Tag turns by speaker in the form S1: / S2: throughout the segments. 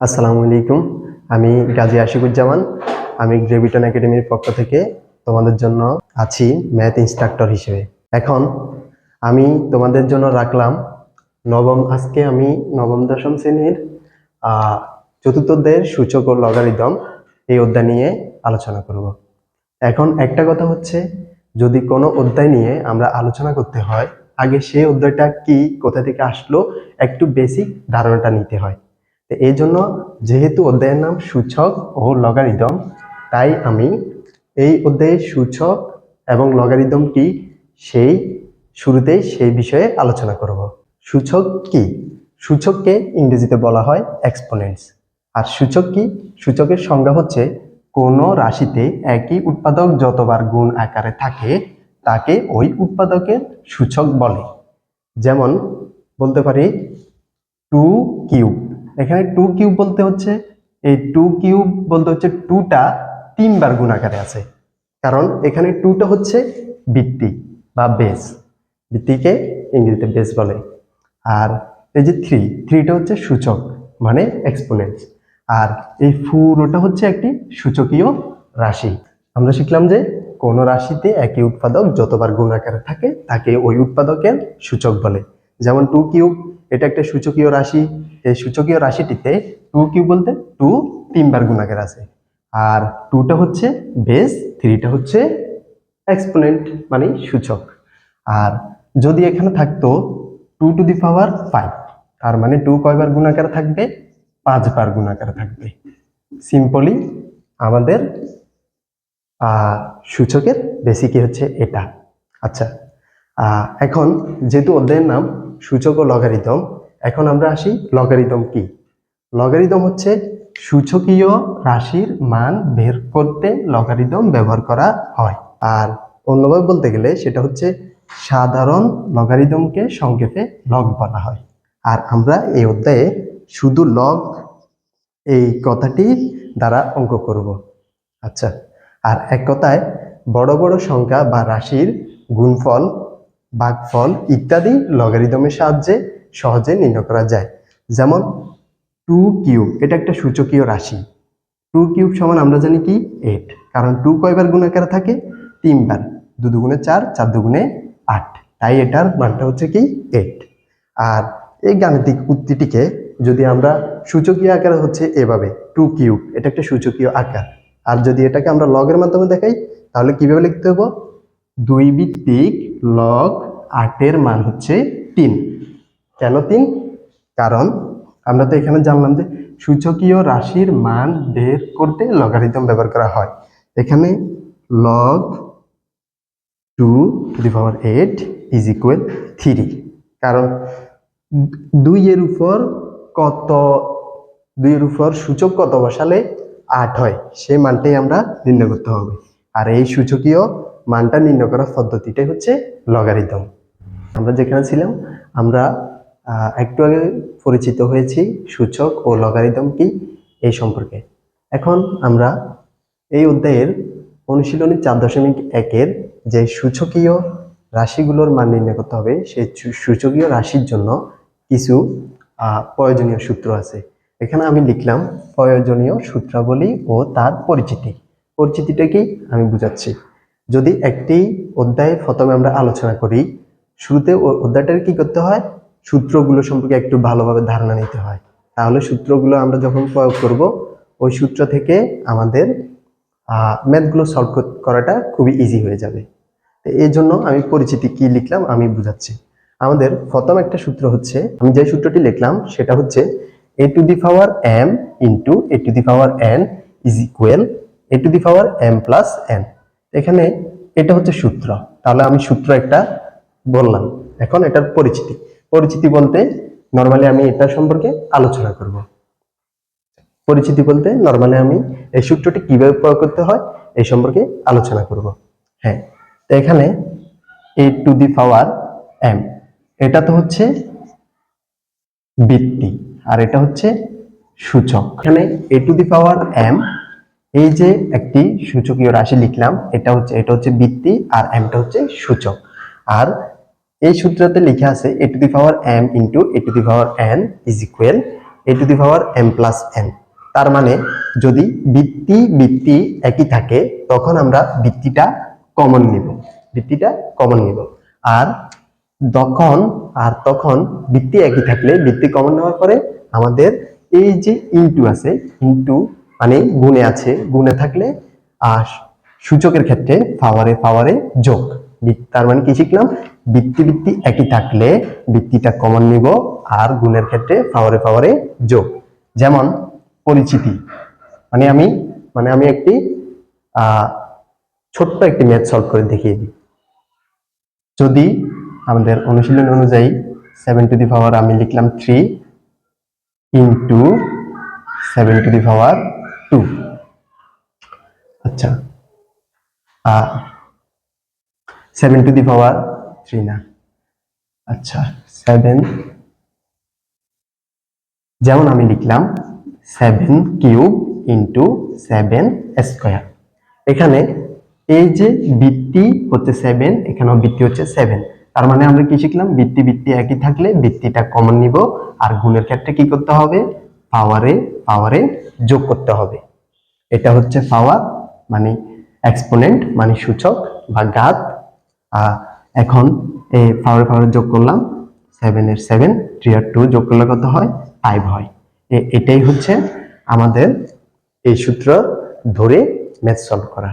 S1: আসসালামু আলাইকুম। আমি গাজী আশিকুজ্জামান। আমি গ্রেভিটন একাডেমির পক্ষ থেকে তোমাদের জন্য আছি ম্যাথ ইনস্ট্রাক্টর হিসেবে। এখন আমি তোমাদের জন্য রাখলাম নবম আজকে আমি নবম দশম শ্রেণির আহ, চতুর্থ অধ্যায়ের সূচক ও লগারিদম এই অধ্যায় নিয়ে আলোচনা করব। এখন একটা কথা হচ্ছে যদি কোনো অধ্যায় নিয়ে আমরা আলোচনা করতে হয় আগে সেই অধ্যায়টা কি কোথা থেকে আসলো একটু বেসিক ধারণাটা নিতে হয়। তো এই জন্য যেহেতু অধ্যায়ের নাম সূচক ও লগারিদম, তাই আমি এই অধ্যায়ের সূচক এবং লগারিদমটি সেই শুরুতেই সেই বিষয়ে আলোচনা করব। সূচক কি? সূচককে ইংরেজিতে বলা হয় এক্সপোনেন্টস আর সূচক কি? সূচকের সংজ্ঞা হচ্ছে কোনো রাশিতে একই উৎপাদক যতবার গুণ আকারে থাকে, তাকে ওই উৎপাদকের সূচক বলে। যেমন বলতে পারি টু কিউব এখানে টু কিউব বলতে হচ্ছে, এই টু কিউব বলতে হচ্ছে টুটা তিনবার গুণাকারে আছে। কারণ এখানে টুটা হচ্ছে বৃত্তি বা বেস বৃত্তিকে ইংরেজিতে বেস বলে। আর এই যে থ্রি থ্রিটা হচ্ছে সূচক মানে এক্সপোনেন্টস আর এই পুরোটা হচ্ছে একটি সূচকীয় রাশি। আমরা শিখলাম যে কোন রাশিতে একই উৎপাদক যতবার গুণ আকারে থাকে, তাকে ওই উৎপাদকের সূচক বলে। যেমন টু কিউব এটা একটা সূচকীয় রাশি। এই সূচকীয় রাশিটিতে টু কিউ বলতে? টু তিনবার গুণাকের আছে। আর টুটা হচ্ছে বেস থ্রিটা হচ্ছে এক্সপোনেন্ট মানে সূচক। আর যদি এখানে থাকতো two to the power five তার মানে টু কয়বার গুণাকার থাকবে? পাঁচবার গুণাকার থাকবে। সিম্পলি আমাদের সূচকের বেসিকই হচ্ছে এটা। আচ্ছা এখন যেহেতু অধ্যায়ের নাম সূচক ও লগারিদম। এখন আমরা আসি লগারিদম কি? লগারিদম হচ্ছে সূচকীয় রাশির মান বের করতে লগারিদম ব্যবহার করা হয়। আর অন্যভাবে বলতে গেলে সেটা হচ্ছে সাধারণ লগারিদমকে সংক্ষেপে লগ বলা হয়। আর আমরা এই অধ্যায়ে শুধু লগ এই কথাটি দ্বারা অঙ্ক করব। আচ্ছা আর এক কথায় বড় বড় সংখ্যা বা রাশির গুণফল ভাগফল ইত্যাদি লগারিদমের সাহায্যে সহজে নির্ণয় করা যায়। যেমন টু কিউব এটা একটা সূচকীয় রাশি। টু কিউব সমান আমরা জানি কি? এইট কারণ টু কয়বার গুণাকারে থাকে? তিনবার। দু দুগুণে চার চার দুগুণে আট। তাই এটার মানটা হচ্ছে কি? এইট আর এই গাণিতিক উক্তিটিকে যদি আমরা সূচকীয় আকারে হচ্ছে এভাবে টু কিউব এটা একটা সূচকীয় আকার। আর যদি এটাকে আমরা লগের মাধ্যমে দেখাই, তাহলে কীভাবে লিখতে হব? দুই ভিত্তিক লগ আটের মান হচ্ছে তিন। কেন তিন? কারণ আমরা তো এখানে জানলাম যে সূচকীয় রাশির মান বের করতে লগারিদম ব্যবহার করা হয়। এখানে log two two the power eight is equal three কারণ দুইয়ের উপর কত, দুইয়ের উপর সূচক কত বসালে আট হয়, সেই মানটাই আমরা নির্ণয় করতে হবে। আর এই সূচকীয় মানটা নির্ণয় করার পদ্ধতিটাই হচ্ছে লগারিদম আমরা যেখানে ছিলাম, আমরা একটু আগে পরিচিত হয়েছি সূচক ও লগারিদম কি এই সম্পর্কে। এখন আমরা এই অধ্যায়ের অনুশীলনী চার দশমিক একের যে সূচকীয় রাশিগুলোর মান নির্ণয় করতে হবে, সেই সূচকীয় রাশির জন্য কিছু প্রয়োজনীয় সূত্র আছে। এখানে আমি লিখলাম প্রয়োজনীয় সূত্রাবলী ও তার পরিচিতি। পরিচিতিটাকেই আমি বুঝাচ্ছি। যদি একটি অধ্যায় প্রথমে আমরা আলোচনা করি, শুরুতে অধ্যায়টার কি করতে হয়? সূত্রগুলো সম্পর্কে একটু ভালোভাবে ধারণা নিতে হয়। তাহলে সূত্রগুলো আমরা যখন প্রয়োগ করব, ওই সূত্র থেকে আমাদের ম্যাথগুলো সলভ করাটা খুবই ইজি হয়ে যাবে। এই জন্য আমি পরিচিতি কি লিখলাম আমি বুঝাচ্ছি। আমাদের প্রথম একটা সূত্র হচ্ছে, আমি যে সূত্রটি লিখলাম সেটা হচ্ছে A to the power M into A to the power N is equal A to the power M plus N এখানে এটা হচ্ছে সূত্র। তাহলে আমি সূত্র একটা বললাম। এখন এটার পরিচিতি। পরিচিতি বলতে নর্মালি আমি এটা সম্পর্কে আলোচনা করব। পরিচিতি বলতে নর্মালি আমি এই সূত্রটি কীভাবে প্রয়োগ করতে হয় এই সম্পর্কে আলোচনা করব। হ্যাঁ তো এখানে এ টু দি পাওয়ার এম এটা তো হচ্ছে বৃত্তি, আর এটা হচ্ছে সূচক। এখানে এ টু দি পাওয়ার এম এই যে একটি সূচকীয় রাশি লিখলাম, এটা হচ্ছে এটা হচ্ছে বৃত্তি আর এমটা হচ্ছে সূচক। আর এই সূত্রতে লিখে আছে A to the power M into A to the power N is equal A to the power M plus N তার মানে যদি বৃত্তি বৃত্তি একই থাকে, তখন আমরা বৃত্তিটা কমন নিব। বৃত্তিটা কমন নিব। আর তখন আর তখন বৃত্তি একই থাকলে বৃত্তি কমন নেওয়ার পরে আমাদের এই যে ইনটু আছে ইনটু মানে গুণে আছে। গুণে থাকলে আর সূচকের ক্ষেত্রে পাওয়ারে পাওয়ারে যোগ। তার মানে কি শিখলাম? বৃত্তি বৃত্তি একই থাকলে বৃত্তিটা কমন নিব আর গুণের ক্ষেত্রে পাওয়ারে পাওয়ারে যোগ। যেমন পরিচিতি। মানে আমি মানে আমি একটি ছোট্ট একটি ম্যাথ সলভ করে দেখিয়ে দিই। যদি আমাদের অনুশীলন অনুযায়ী সেভেন টু দি পাওয়ার আমি লিখলাম three into seven to the power two আচ্ছা। Seven to the power three না। আচ্ছা সেভেন যেমন আমি লিখলাম seven cube into seven square এখানে এই যে বৃত্তি হচ্ছে সেভেন এখানেও বৃত্তি হচ্ছে সেভেন তার মানে আমরা কি শিখলাম? বৃত্তি বৃত্তি একই থাকলে বৃত্তিটা কমন নিব। আর গুণের ক্ষেত্রে কি করতে হবে? পাওয়ারে পাওয়ারে যোগ করতে হবে। এটা হচ্ছে পাওয়ার মানে এক্সপোনেন্ট মানে সূচক বা গাত এখন এই পাওয়ারে পাওয়ারে যোগ করলাম সেভেন এর সেভেন থ্রি আর টু যোগ করলে কত হয়? ফাইভ হয়। এটাই হচ্ছে আমাদের এই সূত্র ধরে ম্যাথ সলভ করা।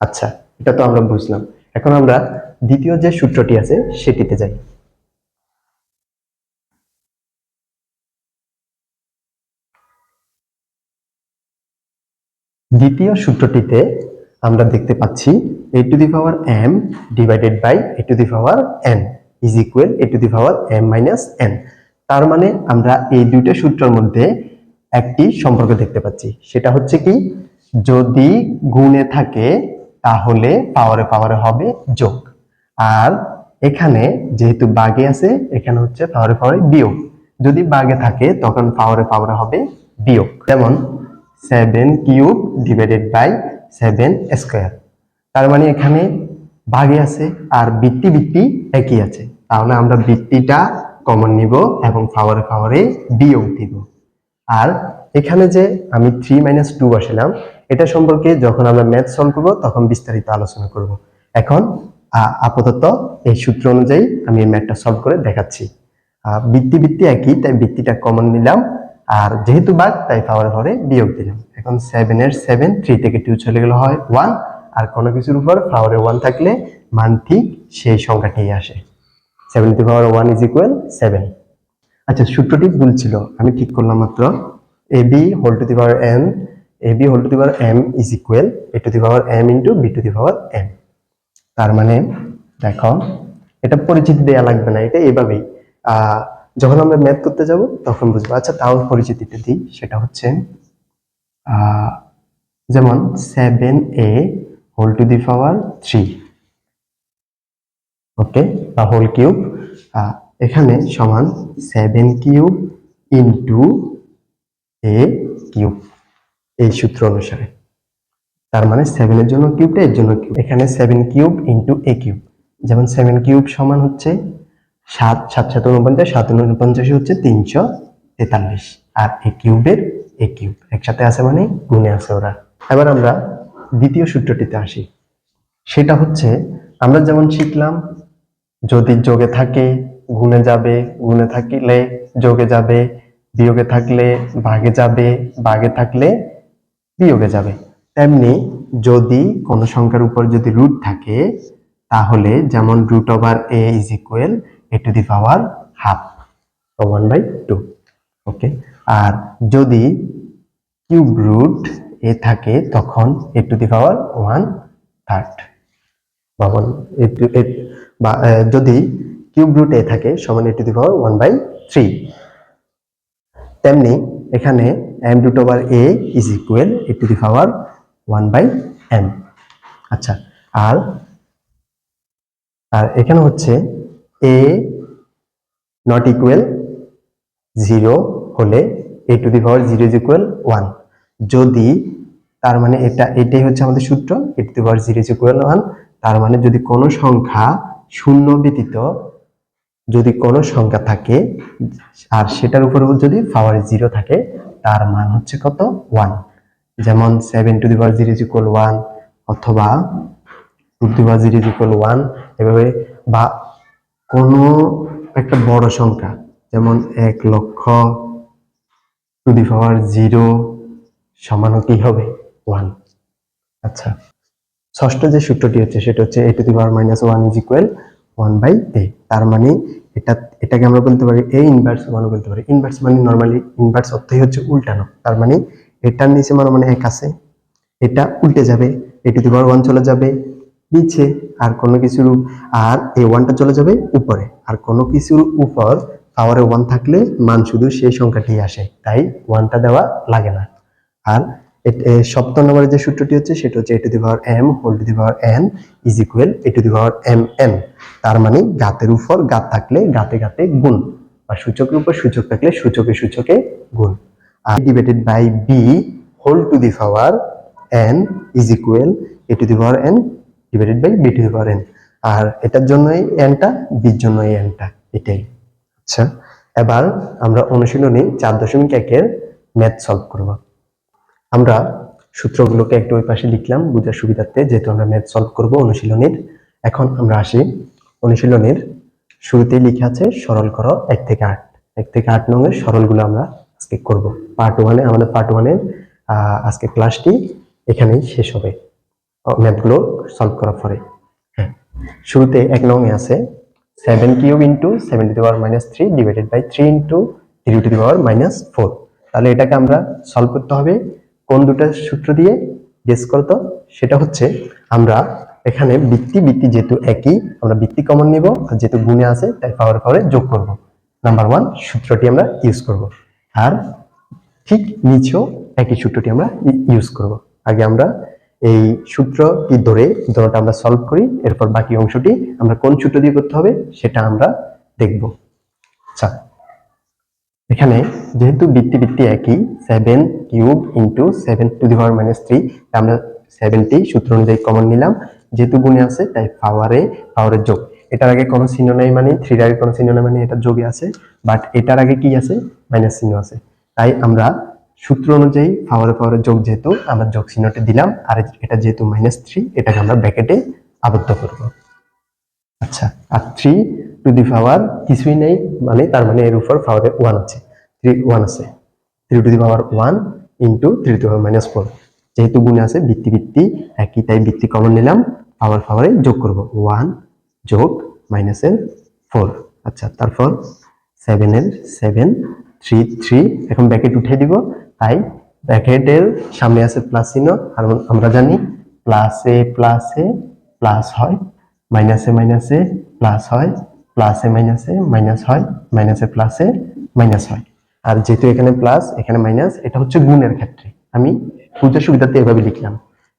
S1: আচ্ছা এটা তো আমরা বুঝলাম। এখন আমরা দ্বিতীয় যে সূত্রটি আছে, সেটিতে যাই। দ্বিতীয় সূত্রটিতে আমরা দেখতে পাচ্ছি A to the power M divided by A to the power N is equal A to the power M minus N তার মানে আমরা এই দুইটা সূত্রের মধ্যে একটি সম্পর্ক দেখতে পাচ্ছি। সেটা হচ্ছে কি? যদি গুণে থাকে, তাহলে পাওয়ারে পাওয়ারে হবে যোগ। আর এখানে যেহেতু বাগে আছে, এখানে হচ্ছে পাওয়ারে পাওয়ারে বিয়োগ। যদি বাগে থাকে, তখন পাওয়ারে পাওয়ারে হবে বিয়োগ। যেমন seven cube divided by seven square তার মানে এখানে ভাগে আছে আর বৃত্তি বৃত্তি একই আছে। তাহলে আমরা বৃত্তিটা কমন নিব এবং পাওয়ারে পাওয়ারে বিয়োগ দিব। আর এখানে যে আমি থ্রি মাইনাস টু বসালাম, এটা সম্পর্কে যখন আমরা ম্যাথ সলভ করব, তখন বিস্তারিত আলোচনা করব। এখন আপাতত এই সূত্র অনুযায়ী আমি এই ম্যাথটা সলভ করে দেখাচ্ছি। বৃত্তি বৃত্তি একই, তাই বৃত্তিটা কমন নিলাম। আর যেহেতু বাঘ, তাই পাওয়ার ঘরে বিয়োগ দিলাম এখন সেভেন এর সেভেন থ্রি থেকে টু চলে গেলে হয় ওয়ান আর কোনো কিছুর উপর পাওয়ারে ওয়ান থাকলে মান ঠিক সেই সংখ্যাটাই আসে। Seven to power one is equal seven আচ্ছা সূত্রটি ভুল ছিল, আমি ঠিক করলাম মাত্র। A B whole to the power N A B whole to the power M is equal A to the power M into B to the power M তার মানে দেখো, এটা পরিচিতি দেয়া লাগবে না, এটা এভাবেই। যখন আমরা ম্যাথ করতে যাব, তখন বুঝব আচ্ছা তাও পরিচিতিতে দিই, সেটা হচ্ছে যেমন seven A whole to the power three okay বা হোল কিউব এখানে সমান seven cube into A cube এই সূত্র অনুসারে। তার মানে সেভেনের জন্য কিউবটা এর জন্য কিউব এখানে seven cube into A cube যেমন সেভেন কিউব সমান হচ্ছে সাত সাত সাত উনপঞ্চাশ সাত উনপঞ্চাশ হচ্ছে তিনশো তেতাল্লিশ। আর এ কিউবের, এ কিউব। একসাথে আছে মানে আছে ওরা। এবার আমরা দ্বিতীয় সূত্রটিতে আসি। সেটা হচ্ছে, আমরা যেমন শিখলাম, যদি যোগে থাকে, গুণে যাবে, গুণে থাকলে যোগে যাবে, বিয়োগে থাকলে ভাগে যাবে, ভাগে থাকলে বিয়োগে যাবে। তেমনি যদি কোনো সংখ্যার উপর যদি রুট থাকে তাহলে যেমন root over A is equal A to the power half one by two okay আর যদি কিউব রুট এ থাকে, তখন A to the power one third বা ওয়ান বা যদি কিউব রুট এ থাকে, সমান A to the power one by three তেমনি এখানে M root over A is equal A to the power one by M আচ্ছা আর আর এখানে হচ্ছে এ নট ইকুয়াল জিরো হলে A to the power zero is equal one যদি তার মানে এটা, এটাই হচ্ছে আমাদের সূত্র A to the power zero is equal one তার মানে যদি কোনো সংখ্যা শূন্য ব্যতীত, যদি কোনো সংখ্যা থাকে, আর সেটার উপর যদি পাওয়ার জিরো থাকে, তার মান হচ্ছে কত? ওয়ান যেমন seven to the power zero is equal one অথবা to power zero equal one এভাবে বা কোনো একটা বড় সংখ্যা, যেমন এক লক্ষ টু দি পাওয়ার জিরো সমান কি হবে? ওয়ান আচ্ছা ষষ্ঠ যে সূত্রটি হচ্ছে, সেটা হচ্ছে a to the power minus one is equal one by a তার মানে এটা, এটাকে আমরা বলতে পারি এ ইনভার্স ওয়ানও বলতে পারি। ইনভার্স মানে নর্মালি ইনভার্স অর্থই হচ্ছে উল্টানো। তার মানে এটার নিচে মানে মানে এক আছে। এটা উল্টে যাবে এ টু দি পাওয়ার ওয়ান চলে যাবে। নিচে আর কোনো কিছুর আর এ ওয়ানটা চলে যাবে উপরে। আর কোনো কিছুর উপর পাওয়ারে ওয়ান থাকলে মান শুধু সেই সংখ্যাটি আসে। তাই ওয়ানটা দেওয়া লাগে না। আর সপ্তম নম্বরের যে সূত্রটি হচ্ছে, সেটা হচ্ছে a to the power m whole to the power n is equal a to the power m n তার মানে গাতের উপর গাত থাকলে গাতে গাতে গুণ, বা সূচকের উপর সূচক থাকলে সূচকে সূচকে গুণ। আর divided by b whole to the power n is equal a to the power n divided by b to the power n আর এটার জন্যই এনটা বির জন্য এই এনটা এটাই। আচ্ছা এবার আমরা অনুশীলনী চার দশমিক একের ম্যাথ সলভ করব। আমরা সূত্রগুলোকে একটু ওই পাশে লিখলাম, বোঝার সুবিধার্থে, যেহেতু আমরা ম্যাথ সলভ করব অনুশীলনীর। এখন আমরা আসি অনুশীলনীর। শুরুতেই লিখে আছে, সরল করো এক থেকে আট। এক থেকে আট নঙের সরলগুলো আমরা আজকে করব। পার্ট ওয়ানে আমাদের পার্ট ওয়ানের আজকে ক্লাসটি এখানেই শেষ হবে। ম্যাথগুলো সলভ করার পরে। হ্যাঁ শুরুতে এক নঙে আছে seven cube into seven to the power minus three divided by three into three to the power minus four তাহলে এটাকে আমরা সলভ করতে হবে, কোন দুটো সূত্র দিয়ে গেস করতো সেটা হচ্ছে, আমরা এখানে বৃত্তি বৃত্তি যেহেতু একই, আমরা বৃত্তি কমন নিব, আর যেহেতু গুণে আছে, তাই পাওয়ার পাওয়ারে যোগ করব। নাম্বার ওয়ান সূত্রটি আমরা ইউজ করব। আর ঠিক নিচেও একই সূত্রটি আমরা ইউজ করব। আগে আমরা এই সূত্রটি ধরে ধরোটা আমরা সলভ করি, এরপর বাকি অংশটি আমরা কোন সূত্র দিয়ে করতে হবে সেটা আমরা দেখব। আচ্ছা এখানে যেহেতু বৃত্তি বৃত্তি একই seven cube into seven to the power minus three আমরা সেভেনটি সূত্র অনুযায়ী কমন নিলাম। যেহেতু গুণে আছে, তাই পাওয়ারে পাওয়ারের যোগ। এটার আগে কোনো চিহ্ন নাই মানে থ্রির আগে কোনো চিহ্ন নাই মানে এটা যোগে আছে। বাট এটার আগে কি আছে? মাইনাস চিহ্ন আছে। তাই আমরা সূত্র অনুযায়ী পাওয়ারে পাওয়ারের যোগ যেহেতু, আমরা যোগ চিহ্নটি দিলাম, আর এটা যেহেতু মাইনাস থ্রি এটাকে আমরা ব্র্যাকেটে আবদ্ধ করব। আচ্ছা আর থ্রি টু দি পাওয়ার কিছুই নেই মানে তার মানে এর উপর পাওয়ারে ওয়ান আছে। থ্রি ওয়ান আছে। Three to the power one into three to power minus four যেহেতু গুণে আছে বৃত্তি বৃত্তি একই, তাই বৃত্তি কমন নিলাম পাওয়ার পাওয়ারে যোগ করব। ওয়ান যোগ মাইনাস মাইনাসের ফোর আচ্ছা তারপর সেভেনের সেভেন থ্রি থ্রি এখন ব্যাকেট উঠে দিব। তাই ব্যাকেটের সামনে আছে প্লাস চিহ্ন, আর আমরা জানি প্লাসে প্লাসে প্লাস হয় মাইনাসে মাইনাসে প্লাস হয় প্লাসে মাইনাসে মাইনাস হয় মাইনাসে প্লাসে মাইনাস হয়। আর যেহেতু এখানে প্লাস এখানে মাইনাস এটা হচ্ছে গুণের ক্ষেত্রে। আমি বুঝতে সুবিধাতে এভাবে লিখলাম।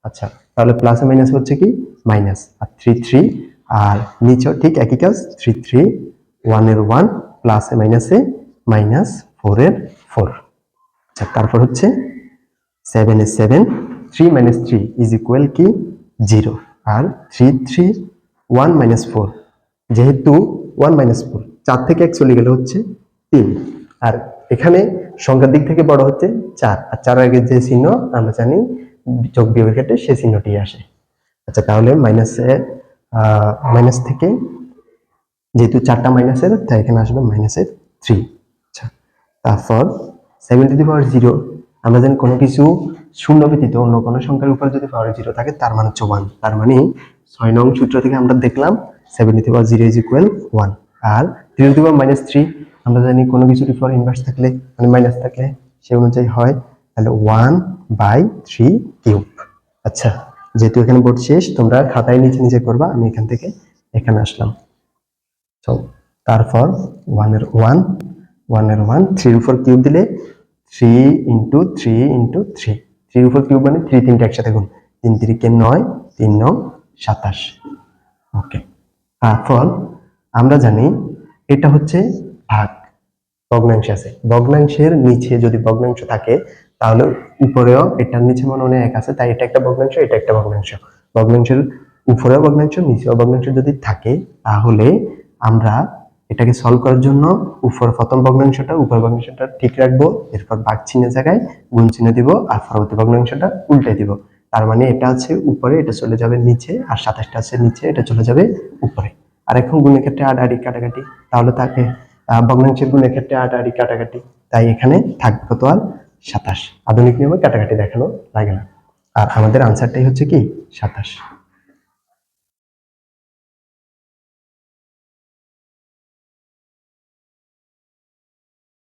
S1: আচ্ছা তাহলে প্লাসে মাইনাস হচ্ছে কি? মাইনাস আর থ্রি থ্রি আর নিচেও ঠিক একই কাজ থ্রি থ্রি ওয়ানের ওয়ান প্লাসে মাইনাসে মাইনাস ফোরের ফোর আচ্ছা তারপর হচ্ছে seven A seven three minus three is equal কি? জিরো আর three three one minus four যেহেতু ওয়ান মাইনাস ফোর চার থেকে এক চলে গেলে হচ্ছে তিন। আর এখানে সংখ্যার দিক থেকে বড় হচ্ছে চার। আর চার আগে যে চিহ্ন, আমরা জানি যোগ বিয়োগের ক্ষেত্রে সে চিহ্নটি আসে। আচ্ছা তাহলে মাইনাসে মাইনাস থেকে যেহেতু চারটা মাইনাসের তাই এখানে আসবে মাইনাসের থ্রি আচ্ছা তারপর seven to the power zero আমরা জানি কোনো কিছু শূন্য ব্যতীত অন্য কোনো সংখ্যার উপর যদি পাওয়ার জিরো থাকে, তার মানে হচ্ছে ওয়ান তার মানে ছয় নং সূত্র থেকে আমরা দেখলাম seven to the power zero is equal one R three to the power minus three আমরা জানি কোনো কিছুর উপর ইনভার্স থাকলে মানে মাইনাস থাকলে সে অনুযায়ী হয়, তাহলে ওয়ান বাই থ্রি কিউব আচ্ছা যেহেতু এখানে বোর্ড শেষ, তোমরা খাতায় নিচে নিচে করবা, আমি এখান থেকে এখানে আসলাম। তো তারপর ওয়ানের ওয়ান ওয়ানের ওয়ান থ্রির উপর কিউব দিলে three into three into three থ্রির উপর কিউব মানে থ্রি তিনটে একসাথে গুণ। তিন তিরিকে নয়, তিন ন সাতাশ। ওকে তারপর আমরা জানি এটা হচ্ছে ভাগ। ভগ্নাংশ আছে। ভগ্নাংশের নিচে যদি ভগ্নাংশ থাকে, তাহলে উপরেও এটার নিচে মনে মনে এক আছে, তাই এটা একটা ভগ্নাংশ, এটা একটা ভগ্নাংশ। ভগ্নাংশের উপরেও ভগ্নাংশ, নিচেও ভগ্নাংশ যদি থাকে, তাহলে আমরা এটাকে সলভ করার জন্য উপর প্রথম ভগ্নাংশটা, উপর ভগ্নাংশটা ঠিক রাখব, এরপর বাঘ চিহ্নের জায়গায় গুণ চিহ্ন দিব আর পরবর্তী ভগ্নাংশটা উল্টে দিব। তার মানে এটা আছে উপরে, এটা চলে যাবে নিচে আর সাতাশটা আছে নিচে, এটা চলে যাবে উপরে। আর এখন গুণের ক্ষেত্রে আট আড়ি কাটাকাটি, তাহলে তাকে ভগ্নাংশের গুণের ক্ষেত্রে আড়াআড়ি কাটাকাটি। তাই এখানে থাকবে কত আর? সাতাশ। আধুনিক নিয়মে কাটাকাটি দেখানো লাগে না। আর আমাদের আনসারটাই হচ্ছে কি? সাতাশ।